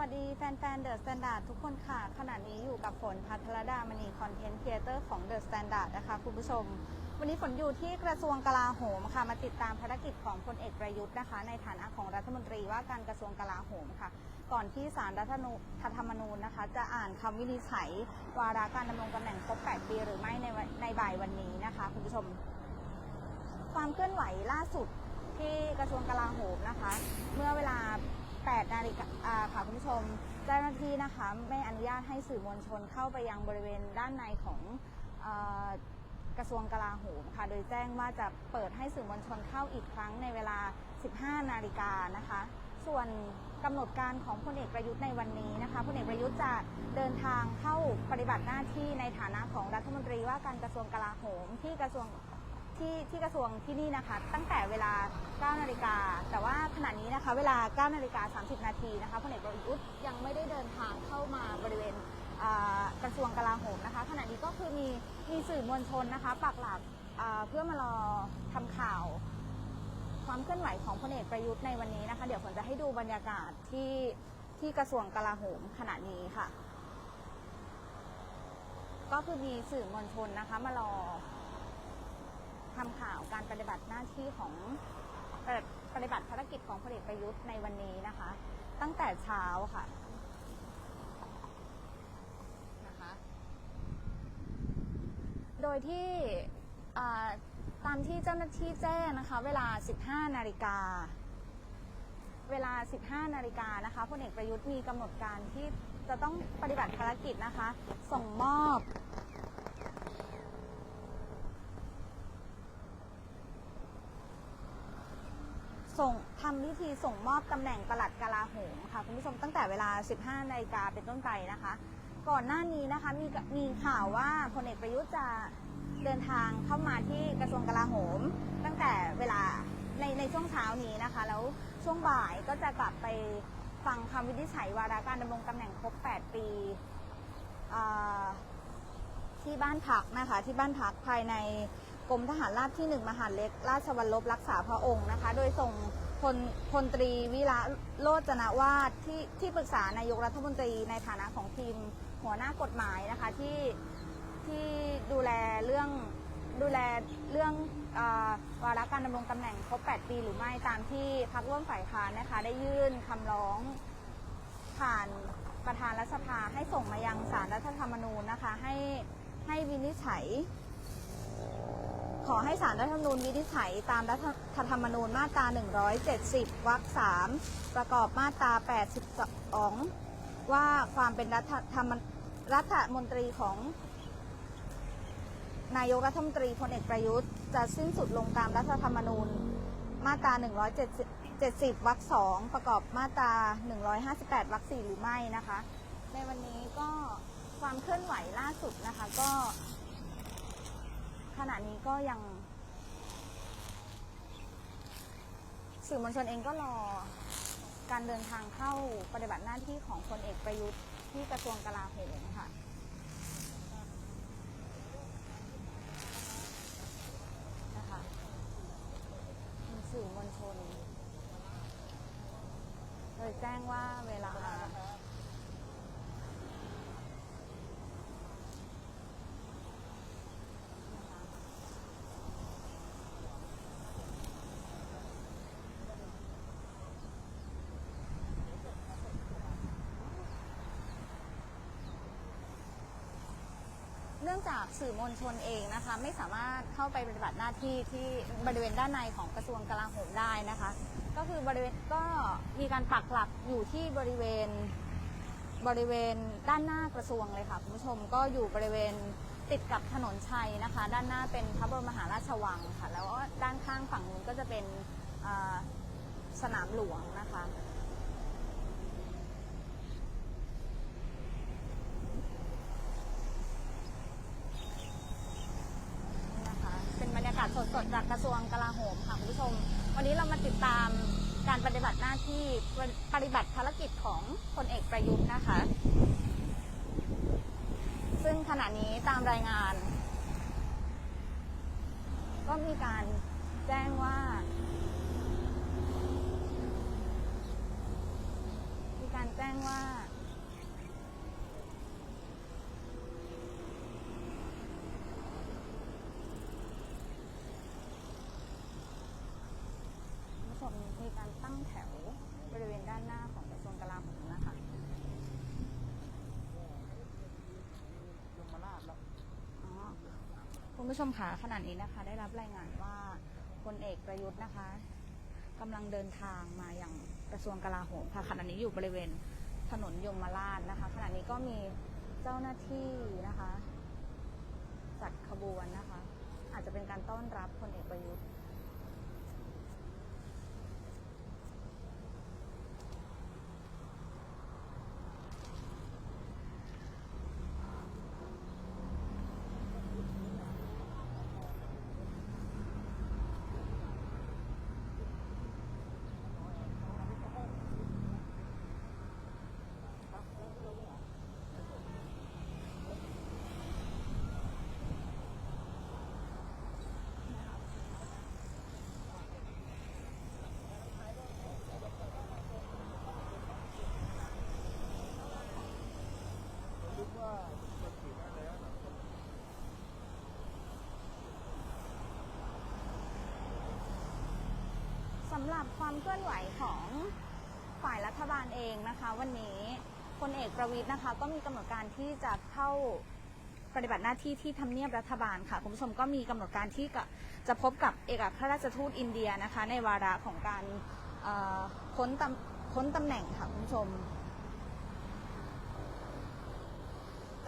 วัสดีแฟนๆ The Standard ทุกคนค่ะ ขณะนี้อยู่กับฝนพัทรดามณีคอนเทนต์ครีเอเตอร์ของ The Standard นะคะคุณผู้ชม วันนี้ฝนอยู่ที่กระทรวงกลาโหมค่ะ มาติดตามภารกิจของพลเอกประยุทธ์นะคะ ในฐานะของรัฐมนตรีว่าการกระทรวงกลาโหมค่ะ ก่อนที่สารรัฐธรรมนูญนะคะ จะอ่านคำวินิจฉัย วาระการดำรงตำแหน่งครบ 8 ปีหรือไม่ในวันในบ่ายวันนี้นะคะคุณผู้ชม ความเคลื่อนไหวล่าสุดที่กระทรวงกลาโหมนะคะ เมื่อเวลา 8นาฬิกาอ่าค่ะคุณผู้ชม เจ้าหน้าที่นะคะไม่อนุญาตให้สื่อมวลชนเข้าไปยังบริเวณด้านในของอกระทรวงกลาโหมค่ะ โดยแจ้งว่าจะเปิดให้สื่อมวลชนเข้าอีกครั้งในเวลา 15 นาฬิกานะคะ ส่วนกำหนดการของพลเอกประยุทธ์ในวันนี้นะคะพลเอกประยุทธ์จะเดินทางเข้าปฏิบัติหน้าที่ในฐานะของรัฐมนตรีว่าการกระทรวงกลาโหมที่กระทรวง ที่ที่กระทรวงที่นี่นะคะ ตั้งแต่เวลา 9 นาฬิกา แต่ว่าขณะนี้นะคะ เวลา 9 นาฬิกา 30 นาทีนะคะพลเอกประยุทธ์ยังไม่ได้เดินทางเข้ามาบริเวณกระทรวงกลาโหมนะคะ ขณะนี้ก็คือมีมีสื่อมวลชนนะคะปักหลักเพื่อมารอทำข่าวความเคลื่อนไหวของพลเอกประยุทธ์ในวันนี้นะคะ เดี๋ยวฝนจะให้ดูบรรยากาศที่ที่กระทรวงกลาโหมขณะนี้ค่ะ ก็คือมีสื่อมวลชนนะคะมารอ ทำข่าวการปฏิบัติหน้าที่ของปฏิบัติภารกิจของพลเอกประยุทธ์ในวันนี้นะคะ ตั้งแต่เช้าค่ะนะคะ โดยที่ตามที่เจ้าหน้าที่แจ้งนะคะ เวลา 15 นาฬิกา เวลา 15 นาฬิกานะคะพลเอกประยุทธ์มีกำหนดการที่จะต้องปฏิบัติภารกิจนะคะ ส่งมอบ ส่งทำพิธีส่งมอบตำแหน่งปลัดกลาโหมค่ะคุณผู้ชมตั้งแต่เวลา 15นาฬิกาเป็นต้นไปนะคะ ก่อนหน้านี้นะคะมีมีข่าวว่าพลเอกประยุทธ์จะเดินทางเข้ามาที่กระทรวงกลาโหม ตั้งแต่เวลาในในช่วงเช้านี้นะคะ แล้วช่วงบ่ายก็จะกลับไปฟังคำวินิจฉัยวาระการดำรงตำแหน่งครบ 8 ปีที่บ้านพักนะคะที่บ้านพักภายใน กรมทหารราบที่หนึ่งมหาดเล็ก ราชวัลลบรักษาพระองค์นะคะ โดยส่งพลพลตรีวิระโรจนาวาดที่ที่ปรึกษานายกรัฐมนตรีในฐานะของทีมหัวหน้ากฎหมายนะคะที่ที่ดูแลเรื่องดูแลเรื่องอวาระการดำรงตำแหน่งครบ 8 ปีหรือไม่ตามที่พรรคร่วมฝ่ายค้านนะคะ ได้ยื่นคำร้องผ่านประธานรัฐสภาให้ส่งมายังสารรัฐธรรมนูญนะคะ ให้ให้วินิจฉัย ขอให้สารรัฐธรรมนูญวินิจฉัยตามรัฐธรรมนูญมาตรา 170 วรรค 3 ประกอบมาตรา 82 ว่าความเป็นรัฐธรรมรัฐมนตรีของนายกรัฐมนตรีพลเอกประยุทธ์จะสิ้นสุดลงตามรัฐธรรมนูญมาตรา 170 70วรรค 2 ประกอบมาตรา 158 วรรค 4 หรือไม่นะคะ ในวันนี้ก็ความเคลื่อนไหวล่าสุดนะคะก็ ขณะนี้ก็ยัง สื่อมวลชนเองก็รอการเดินทางเข้าปฏิบัติหน้าที่ของพลเอกประยุทธ์ที่กระทรวงกลาโหมค่ะ นะคะสื่อมวลชน โดยแจ้งว่าเวลา เนื่องจากสื่อมวลชนเองนะคะ ไม่สามารถเข้าไปปฏิบัติหน้าที่ที่บริเวณด้านในของกระทรวงกลาโหมได้นะคะ ก็คือบริเวณก็มีการปักหลักอยู่ที่บริเวณบริเวณด้านหน้ากระทรวงเลยค่ะคุณผู้ชมก็อยู่บริเวณติดกับถนนชัยนะคะ ด้านหน้าเป็นพระบรมมหาราชวังค่ะ แล้วก็ด้านข้างฝั่งนู้นก็จะเป็นสนามหลวงนะคะ นี่นะคะเป็นบรรยากาศสดๆจา กระทรวงกลาโหมค่ะคุณผู้ชม วันนี้เรามาติดตามการปฏิบัติหน้าที่ปฏิบัติภารกิจของพลเอกประยุทธ์นะคะ ซึ่งขณะนี้ตามรายงาน ก็มีการแจ้งว่า มีการแจ้งว่า คุณผู้ช มีการตั้งแถวบริเวณด้านหน้าของกระทรวงกลาโหมนะคะยมราชแล้วอ๋อคุณผู้ชมคะขณะนี้นะคะ ได้รับรายงานว่าพลเอกประยุทธ์นะคะกำลังเดินทางมาอย่างกระทรวงกลาโหมค่ะขณะนี้อยู่บริเวณถนนยมราชนะคะ ขณะนี้ก็มีเจ้าหน้าที่นะคะ จัดขบวนนะคะ อาจจะเป็นการต้อนรับพลเอกประยุทธ์ คิดว่าจะฉีดได้แล้วนะ สำหรับความเคลื่อนไหวของฝ่ายรัฐบาลเองนะคะ วันนี้พลเอกประวิทย์นะคะ ก็มีกำหนดการที่จะเข้าปฏิบัติหน้าที่ที่ทำเนียบรัฐบาลค่ะคุณผู้ชมก็มีกำหนดการที่จะจะพบกับเอกอัครราชทูตอินเดียนะคะ ในวาระของการเอ่อพ้นตำพ้นตำแหน่งค่ะคุณผู้ชม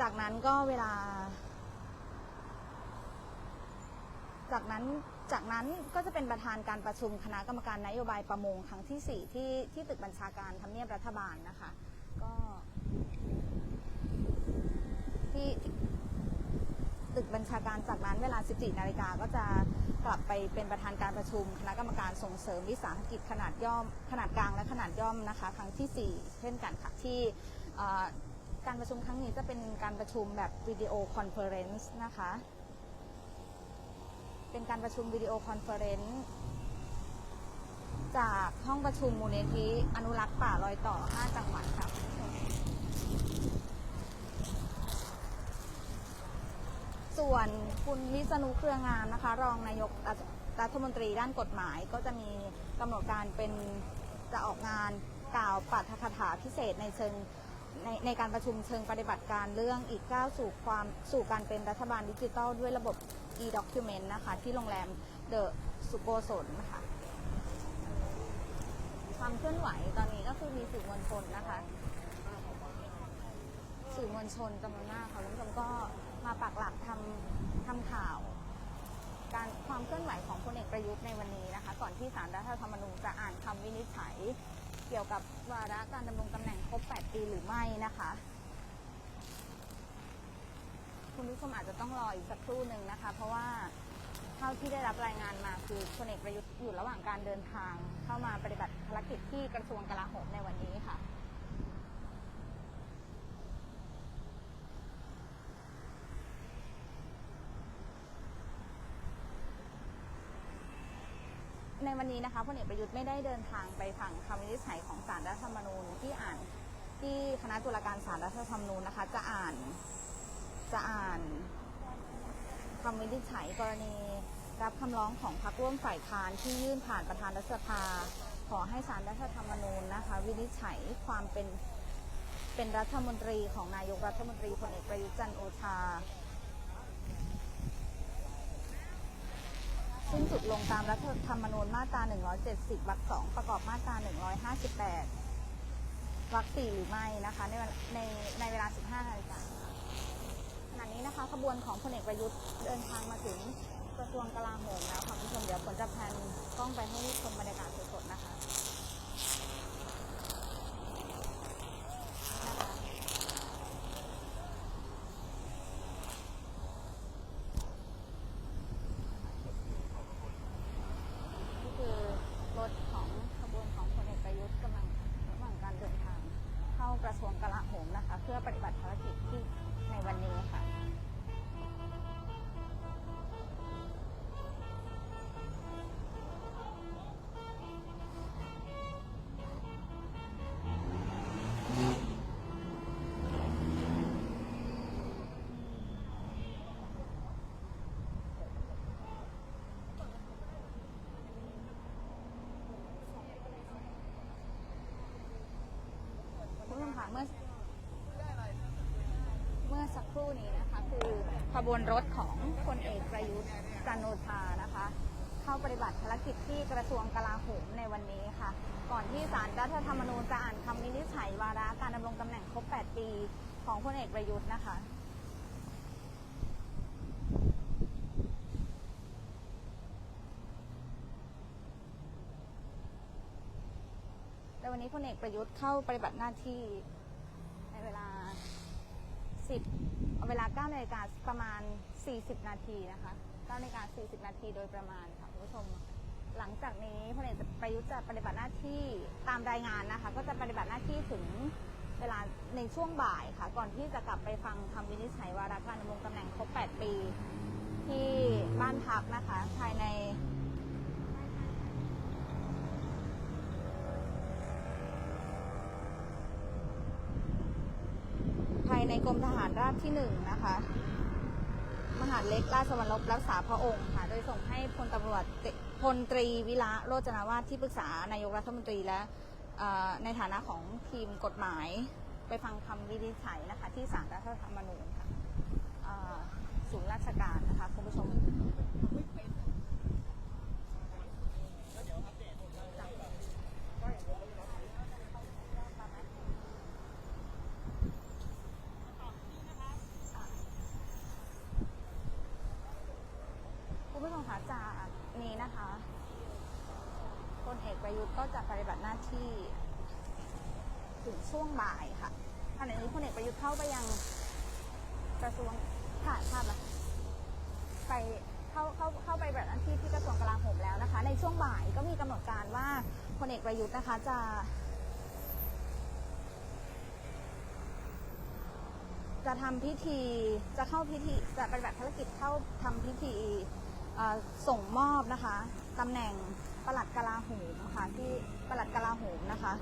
จากนั้นก็เวลา จากนั้น จากนั้นก็จะเป็นประธานการประชุมคณะกรรมการนโยบายประมงครั้งที่ 4 ที่ที่ตึกบัญชาการทำเนียบรัฐบาลนะคะ ก็ที่ตึกบัญชาการจากนั้นเวลา 14 นาฬิกาก็จะกลับไปเป็นประธานการประชุม คณะกรรมการส่งเสริมวิสาหกิจขนาดย่อม ขนาดกลางและขนาดย่อมนะคะ ครั้งที่ 4 เช่นกันค่ะที่การประชุมครั้งนี้จะเป็นการประชุมแบบวิดีโอคอนเฟอเรนซ์นะคะ เป็นการประชุมวิดีโอคอนเฟอเรนซ์จากห้องประชุมมูลนิธิอนุรักษ์ป่ารอยต่อ 5 จังหวัดค่ะส่วนคุณวิษณุเครืองามนะคะ รองนายกรัฐมนตรีด้านกฎหมายก็จะมีกำหนดการเป็นจะออกงานกล่าวปาฐกถาพิเศษในเชิง ในในการประชุมเชิงปฏิบัติการเรื่องอีกก้าวสู่ความสู่การเป็นรัฐบาลดิจิทัลด้วยระบบ e-document นะคะ ที่โรงแรมเดอะสุโกศลนะคะความเคลื่อนไหวตอนนี้ก็คือมีสื่อมวลชนนะคะ สื่อมวลชนจำนวนมากค่ะคุณผู้ชมก็มาปักหลักทำทำข่าว การความเคลื่อนไหวของพลเอกประยุทธ์ในวันนี้นะคะ ก่อนที่ศาลรัฐธรรมนูญจะอ่านคำวินิจฉัย เกี่ยวกับวาระการดำรงตำแหน่งครบ 8 ปีหรือไม่นะคะ คุณผู้ชมอาจจะต้องรออีกสักครู่หนึ่งนะคะ เพราะว่าเท่าที่ได้รับรายงานมาคือพลเอกประยุทธ์อยู่ระหว่างการเดินทาง เข้ามาปฏิบัติภารกิจที่กระทรวงกลาโหมในวันนี้ค่ะ ในวันนี้นะคะพลเอกประยุทธ์ไม่ได้เดินทางไปฟังคำวินิจฉัยของศาลรัฐธรรมนูญที่อ่านที่คณะตุลาการศาลรัฐธรรมนูญนะคะ จะอ่านจะอ่านคำวินิจฉัยกรณีรับคำร้องของพรรคร่วมฝ่ายค้านที่ยื่นผ่านประธานรัฐสภา ขอให้ศาลรัฐธรรมนูญนะคะ วินิจฉัยความเป็นเป็นรัฐมนตรีของนายกรัฐมนตรีพลเอกประยุทธ์จันทร์โอชา สุดลงตามรัฐธรรมนูญมาตรา 170 วรรค 2 ประกอบมาตรา 158 วรรค 4 หรือไม่นะคะในในในเวลา 15นาฬิกาขณะนี้นะคะขบวนของพลเอกประยุทธ์เดินทางมาถึงกระทรวงกลาโหมแล้วค่ะคุณผู้ชมเดี๋ยวผลจะแพนกล้องไปให้ชมบรรยากาศสดๆนะคะ นี่คือรถของขบวนของพลเอกประยุทธ์กำลังระหว่างการเดินทาง เข้ากระทรวงกลาโหมนะคะ เพื่อปฏิบัติภารกิจ คู่นี้นะคะ คือขบวนรถของพลเอกประยุทธ์จันโอชานะคะ เข้าปฏิบัติภารกิจที่กระทรวงกลาโหมในวันนี้ค่ะ ก่อนที่ศาลรัฐธรรมนูญจะอ่านคำวินิจฉัยวาระการดำรงตำแหน่งครบ 8 ปีของพลเอกประยุทธ์นะคะในวันนี้พลเอกประยุทธ์เข้าปฏิบัติหน้าที่ 10เอาเวลา9นาฬิกาประมาณ 40 นาทีนะคะ9นาฬิกา40 นาทีโดยประมาณค่ะคุณผู้ชม หลังจากนี้พลเอกประยุทธ์จะปฏิบัติหน้าที่ตามรายงานนะคะ ก็จะปฏิบัติหน้าที่ถึงเวลาในช่วงบ่ายค่ะ ก่อนที่จะกลับไปฟังคำวินิจฉัยวาระการดำรงตำแหน่งครบ 8 ปี ที่บ้านพักนะคะ ภายใน ภายใน กรมทหารราบที่หนึ่งนะคะ มหาดเล็กราชวรรลบรักษาพระองค์ค่ะ โดยส่งให้พลตำรวจพลตรีวิระโรจนาวาสที่ปรึกษานายกรัฐมนตรีและในฐานะของทีมกฎหมายไปฟังคำวินิจฉัยนะคะ ที่ศาลรัฐธรรมนูญค่ะศูนย์ราชการนะคะคุณผู้ชม คุณผู้ชมคะจากนี้นะคะพลเอก ประยุทธ์ก็จะปฏิบัติหน้าที่ ถึงช่วงบ่ายค่ะขณะนี้พลเอกประยุทธ์เข้าไปยังกระทรวงถ่ายภาพละไปเข้าเข้าเข้าไปแบบหน้าที่ที่กระทรวงกลาโหมแล้วนะคะ ในช่วงบ่ายก็มีกำหนดการว่าพลเอกประยุทธ์นะคะจะ จะทำพิธีจะเข้าพิธีจะปฏิบัติภารกิจเข้าทำพิธีส่งมอบนะคะตำแหน่ง ปลัดกลาโหมค่ะที่ปลัดกลาโหมนะคะ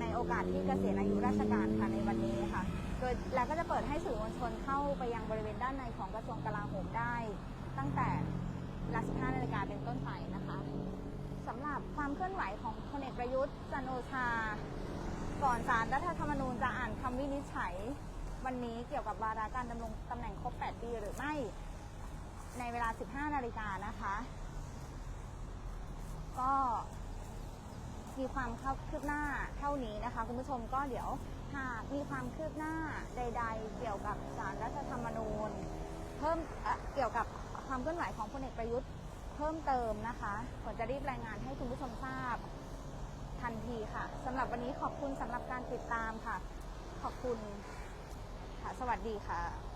ในโอกาสที่เกษียณอายุราชการค่ะในวันนี้ค่ะ โดยแล้วก็จะเปิดให้สื่อมวลชนเข้าไปยังบริเวณด้านในของกระทรวงกลาโหมได้ ตั้งแต่เวลา15นาฬิกาเป็นต้นไปนะคะสำหรับความเคลื่อนไหวของพลเอกประยุทธ์จันโอชา ก่อนศาลรัฐธรรมนูญจะอ่านคำวินิจฉัย วันนี้เกี่ยวกับวาระการดำรงตำแหน่งครบ 8 ปีหรือไม่ ในเวลา 15 นาฬิกานะคะ ก็ มีความคืบหน้าเท่านี้นะคะ คุณผู้ชมก็เดี๋ยวหากมีความคืบหน้าใด ๆ เกี่ยวกับสารรัฐธรรมนูญ เพิ่มเเกี่ยวกับความเคลื่อนไหวของพลเอกประยุทธ์เพิ่มเติมนะคะผลจะรีบรายงานให้คุณผู้ชมทราบทันทีค่ะสำหรับวันนี้ขอบคุณสำหรับการติดตามค่ะ ขอบคุณค่ะ สวัสดีค่ะ